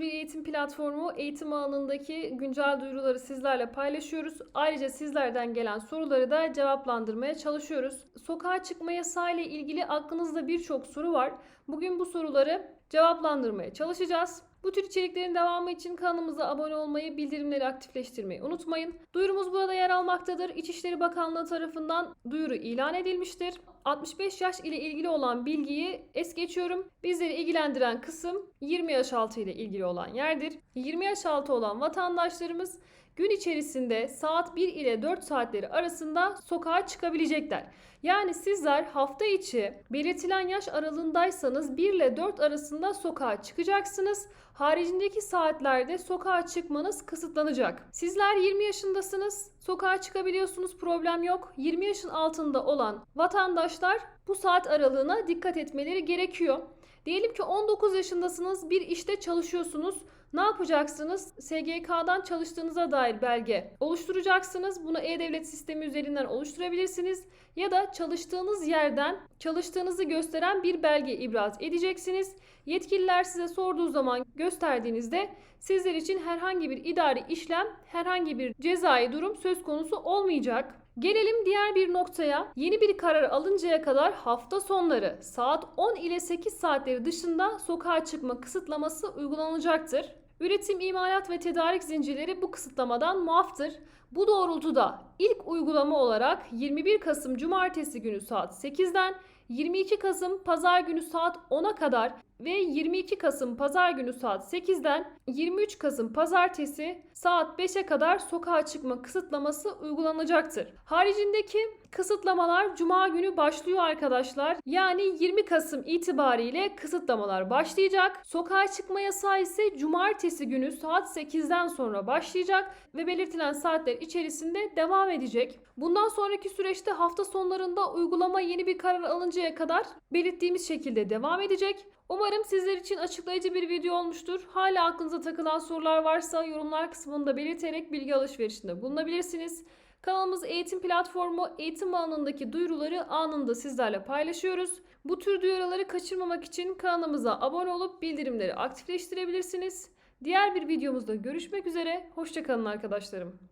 bir eğitim platformu. Eğitim alanındaki güncel duyuruları sizlerle paylaşıyoruz. Ayrıca sizlerden gelen soruları da cevaplandırmaya çalışıyoruz. Sokağa çıkma yasağı ile ilgili aklınızda birçok soru var. Bugün bu soruları cevaplandırmaya çalışacağız. Bu tür içeriklerin devamı için kanalımıza abone olmayı, bildirimleri aktifleştirmeyi unutmayın. Duyurumuz burada yer almaktadır. İçişleri Bakanlığı tarafından duyuru ilan edilmiştir. 65 yaş ile ilgili olan bilgiyi es geçiyorum. Bizleri ilgilendiren kısım 20 yaş altı ile ilgili olan yerdir. 20 yaş altı olan vatandaşlarımız gün içerisinde saat 1 ile 4 saatleri arasında sokağa çıkabilecekler. Yani sizler hafta içi belirtilen yaş aralığındaysanız 1 ile 4 arasında sokağa çıkacaksınız. Haricindeki saatlerde sokağa çıkmanız kısıtlanacak. Sizler 20 yaşındasınız, sokağa çıkabiliyorsunuz, problem yok. 20 yaşın altında olan vatandaşlar bu saat aralığına dikkat etmeleri gerekiyor. Diyelim ki 19 yaşındasınız, bir işte çalışıyorsunuz. Ne yapacaksınız? SGK'dan çalıştığınıza dair belge oluşturacaksınız. Bunu e-devlet sistemi üzerinden oluşturabilirsiniz. Ya da çalıştığınız yerden çalıştığınızı gösteren bir belge ibraz edeceksiniz. Yetkililer size sorduğu zaman gösterdiğinizde sizler için herhangi bir idari işlem, herhangi bir cezai durum söz konusu olmayacak. Gelelim diğer bir noktaya. Yeni bir karar alıncaya kadar hafta sonları saat 10 ile 8 saatleri dışında sokağa çıkma kısıtlaması uygulanacaktır. Üretim, imalat ve tedarik zincirleri bu kısıtlamadan muaftır. Bu doğrultuda ilk uygulama olarak 21 Kasım Cumartesi günü saat 8'den 22 Kasım Pazar günü saat 10'a kadar ve 22 Kasım Pazar günü saat 8'den 23 Kasım Pazartesi saat 5'e kadar sokağa çıkma kısıtlaması uygulanacaktır. Haricindeki kısıtlamalar Cuma günü başlıyor arkadaşlar. Yani 20 Kasım itibariyle kısıtlamalar başlayacak. Sokağa çıkma yasağı ise Cumartesi günü saat 8'den sonra başlayacak ve belirtilen saatler içerisinde devam edecek. Bundan sonraki süreçte hafta sonlarında uygulama yeni bir karar alıncaya kadar belirttiğimiz şekilde devam edecek. Umarım sizler için açıklayıcı bir video olmuştur. Hala aklınıza takılan sorular varsa yorumlar kısmında belirterek bilgi alışverişinde bulunabilirsiniz. Kanalımız eğitim platformu eğitim alanındaki duyuruları anında sizlerle paylaşıyoruz. Bu tür duyuruları kaçırmamak için kanalımıza abone olup bildirimleri aktifleştirebilirsiniz. Diğer bir videomuzda görüşmek üzere. Hoşçakalın arkadaşlarım.